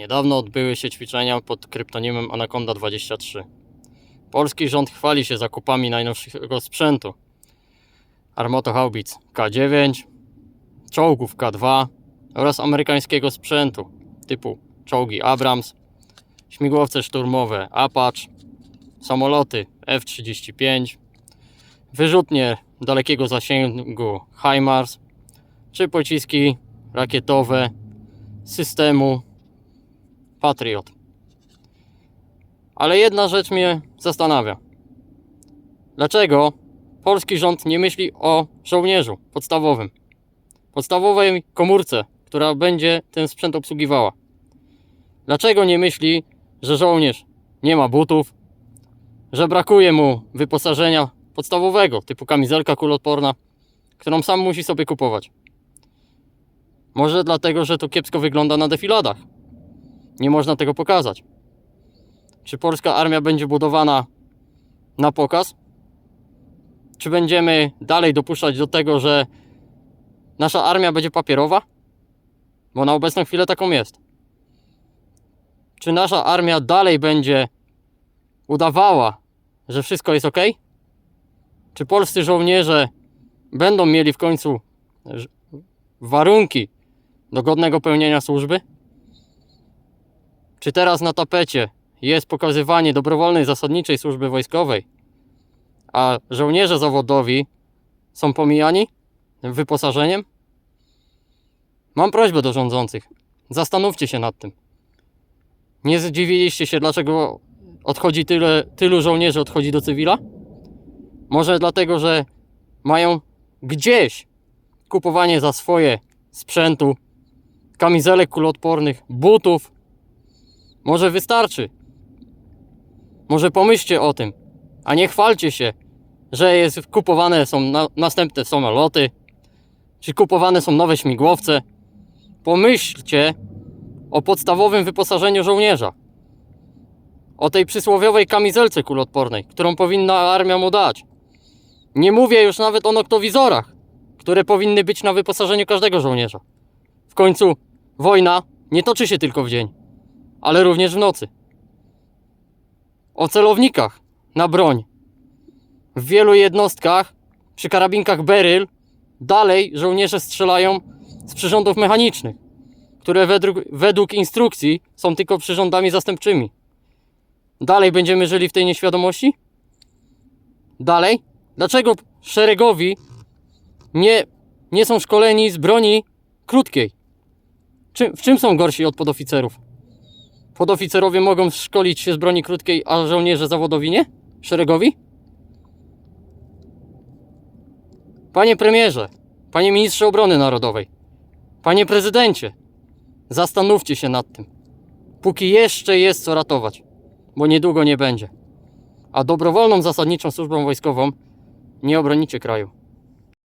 Niedawno odbyły się ćwiczenia pod kryptonimem Anaconda 23. Polski rząd chwali się zakupami najnowszego sprzętu. Armotohaubic K9, czołgów K2 oraz amerykańskiego sprzętu typu czołgi Abrams, śmigłowce szturmowe Apache, samoloty F-35, wyrzutnie dalekiego zasięgu HIMARS czy pociski rakietowe systemu Patriot. Ale jedna rzecz mnie zastanawia. Dlaczego polski rząd nie myśli o żołnierzu podstawowym? Podstawowej komórce, która będzie ten sprzęt obsługiwała. Dlaczego nie myśli, że żołnierz nie ma butów, że brakuje mu wyposażenia podstawowego, typu kamizelka kuloodporna, którą sam musi sobie kupować? Może dlatego, że to kiepsko wygląda na defiladach. Nie można tego pokazać. Czy polska armia będzie budowana na pokaz? Czy będziemy dalej dopuszczać do tego, że nasza armia będzie papierowa? Bo na obecną chwilę taką jest. Czy nasza armia dalej będzie udawała, że wszystko jest ok? Czy polscy żołnierze będą mieli w końcu warunki do godnego pełnienia służby? Czy teraz na tapecie jest pokazywanie dobrowolnej zasadniczej służby wojskowej, a żołnierze zawodowi są pomijani wyposażeniem? Mam prośbę do rządzących. Zastanówcie się nad tym. Nie zdziwiliście się, dlaczego odchodzi tyle, tylu żołnierzy odchodzi do cywila? Może dlatego, że mają gdzieś kupowanie za swoje sprzętu, kamizelek kuloodpornych, butów. Może wystarczy. Może pomyślcie o tym, a nie chwalcie się, że jest, kupowane są na, następne samoloty, czy kupowane są nowe śmigłowce. Pomyślcie o podstawowym wyposażeniu żołnierza. O tej przysłowiowej kamizelce kuloodpornej, którą powinna armia mu dać. Nie mówię już nawet o noktowizorach, które powinny być na wyposażeniu każdego żołnierza. W końcu wojna nie toczy się tylko w dzień, ale również w nocy. O celownikach na broń. W wielu jednostkach przy karabinkach Beryl dalej żołnierze strzelają z przyrządów mechanicznych, które według, według instrukcji są tylko przyrządami zastępczymi. Dalej będziemy żyli w tej nieświadomości? Dalej? Dlaczego szeregowi nie, nie są szkoleni z broni krótkiej? Czym, w czym są gorsi od podoficerów? Podoficerowie mogą szkolić się z broni krótkiej, a żołnierze zawodowi nie? Szeregowi? Panie premierze, panie ministrze obrony narodowej, panie prezydencie, zastanówcie się nad tym. Póki jeszcze jest co ratować, bo niedługo nie będzie. A dobrowolną zasadniczą służbą wojskową nie obronicie kraju.